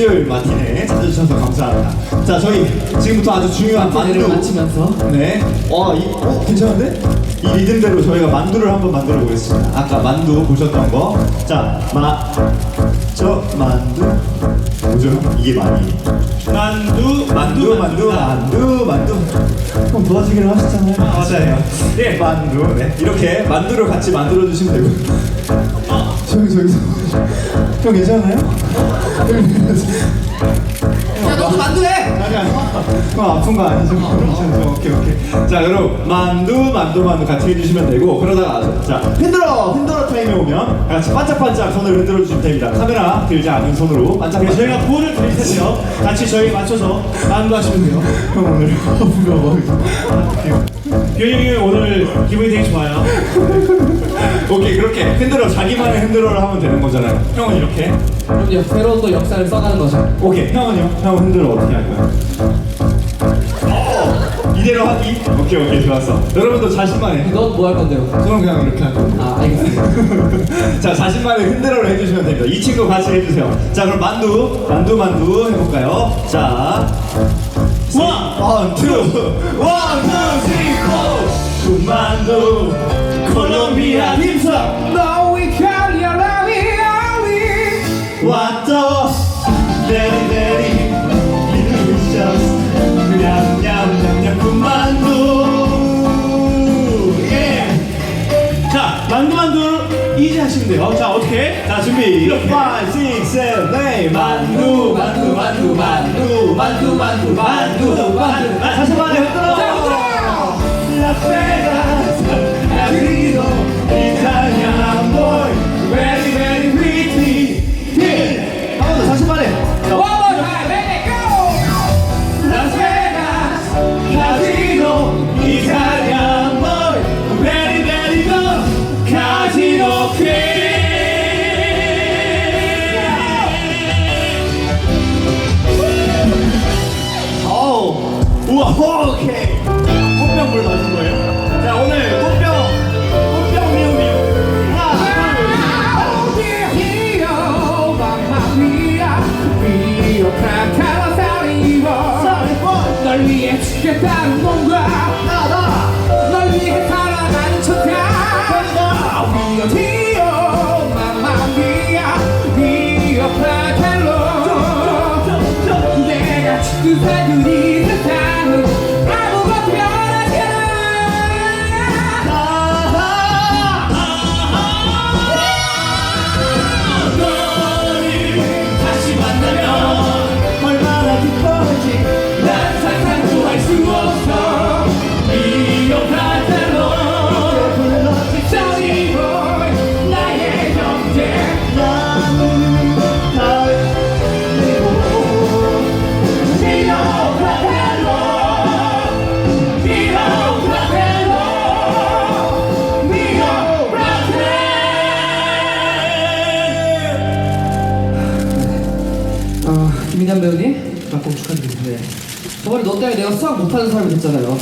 수요일 마티네 찾아주셔서 감사합니다 자 저희 지금부터 아주 중요한 마티네를 만두 마치면서 네. 어, 이, 어, 괜찮은데? 이 리듬대로 저희가 만두를 한번 만들어 보겠습니다. 아까 만두 보셨던 거. 자, 마, 저 만두. 뭐죠? 이게 많이. 만두, 만두, 만두, 만두, 만두. 형 도와주기로 하셨잖아요. 맞아요. 예, 만두. 네. 이렇게 만두를 같이 만들어 주시면 되고. 아, 저기, 저기서. 형 괜찮아요? 야 너도 만두해! 아니 아니 그거 아픈 거 아니죠? 괜찮죠? 오케이 오케이 자 여러분 만두 만두 만두 같이 해주시면 되고 그러다가 자 흔들어 흔들어 타임에 오면 같이 반짝반짝 손을 흔들어 주시면 됩니다 카메라 들지 않은 손으로 반짝반짝 저희가 볼을 드릴 텐데요. 같이 저희 맞춰서 만두 하시면 돼요. 형 오늘 아픈 거 먹을게요 형이 오늘 기분이 되게 좋아요. 오케이 그렇게 흔들어 자기만의 흔들어를 하면 되는 거잖아요 형은 이렇게 그럼 새로운 또 역사를 써가는 거죠 오케이 형은요? 형은 흔들어 어떻게 할 거야? 어, 이대로 하기? 오케이 오케이 좋았어 여러분도 자신만의 넌 뭐 할 건데요? 저는 그냥 이렇게 할 겁니다 아 알겠습니다 자 자신만의 흔들어를 해주시면 됩니다 이 친구 같이 해주세요 자 그럼 만두 만두 만두 해볼까요 자 One, two, one, two, three, four. Commando, Colombia, himself. No, we can't hear any, any. What the? Very, very delicious. Yum, yum, yum, yum, commando. Yeah. 자, 만두만두 이제 하시면 돼요. 자, 어떻게? 자, 준비. 5, 6, 7. 8 만두 만두 만두 만두 만두 만두 만두 만두 아, 다 우와 어, 오케이. 꽃병 물 마신 거예요? 자 오늘 꽃병 꽃병 미우 미우 그대들이 세상. 어, 김민환 배우님 막공 축하드립니다. 네. 저번에 너 때문에 내가 수학 못하는 사람이 됐잖아요.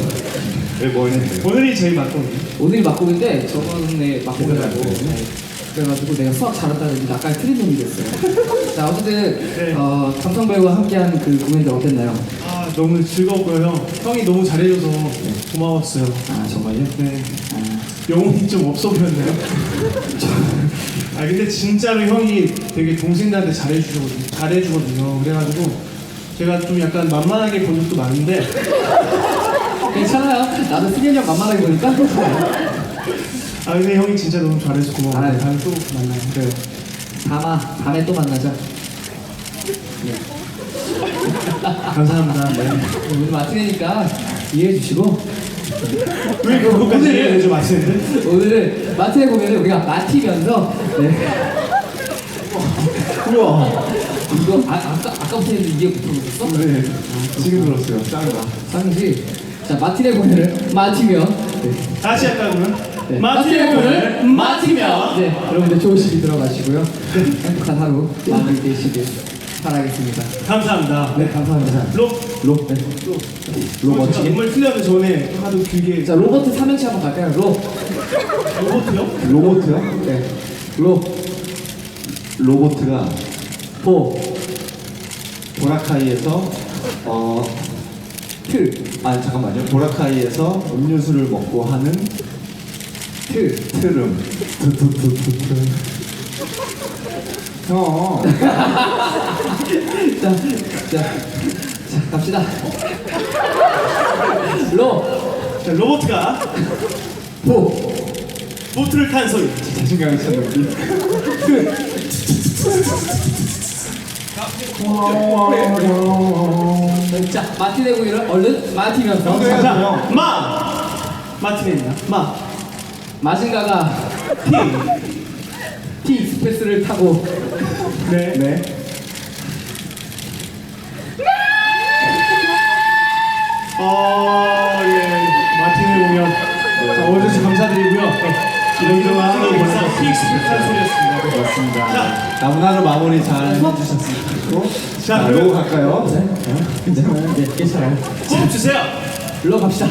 왜뭐 했는데? 오늘이 저희 막공이에요. 오늘이 막공인데 저번에 막공이라고. 네. 그래가지고 내가 수학 잘한다는 약간 틀린 놈이 됐어요. 자 어쨌든 네. 어, 감성 배우와 함께한 그 공연들 어땠나요? 아, 너무 즐거웠고요, 형. 형이 너무 잘해줘서 고마웠어요. 아 정말요? 네. 아, 영혼이 좀 없어 보였나요? 아 근데 진짜로 형이 되게 동생들한테 잘해주거든요. 잘해주거든요. 그래가지고 제가 좀 약간 만만하게 본 적도 많은데 괜찮아요. 나도 승현이 형 만만하게 보니까. 아 근데 형이 진짜 너무 잘해서 고마워. 아, 다음에 또 만나요. 그래요. 다마 다음에 또 만나자. 감사합니다. 네. 오늘 마트니까 이해해 주시고 왜 그거까지 해야 좀 아시는데? 오늘은 마트에 보면 우리가 마티면서 네. 우와. 이거 아, 아까 아까부터 했는데 이게 붙어있었어? 네. 지금 들었어요. 짱이다. 쌍지. 자 마틴의 공연을 마티면 네. 다시 할까요? 네. 마틴의 공을 마티면 네 여러분들 좋은 시기 들어가시고요. 행복한 하루 마무리 되시길 바라겠습니다. 감사합니다. 네 감사합니다. 로 로. 네. 로 제가 멋지게. 정말 틀려도 전에 하도 길게 자 로버트 삼행시 한번 갈까요? 로. 로봇이요? 로보트요? 네. 로. 로보트가 보. 보라카이에서 어. 틀. 아 잠깐만요. 보라카이에서 음료수를 먹고 하는 틀. 트름. 투투투투투. 형. 자, 자, 자 갑시다. 로. 자 로봇가 보. 보트를 탄 소리. 자신감이 참 높이. 자 마틴의 공연을 얼른 마티면서. 자, 형. 마 마틴입니다. 마 마징가가 T 익스프레스를 타고 네. 네. 어, 예, 마틴의 공연. 자, 오셔서 감사드리고요. 네, 이런저런 하는 거 벌써 픽스픽한 소리였습니다. 맞습니다. 자. 나무나루 마무리 잘 좋겠고. 자, 자, 갈까요? 네 괜찮아요. 호흡 주세요. 일로 갑시다.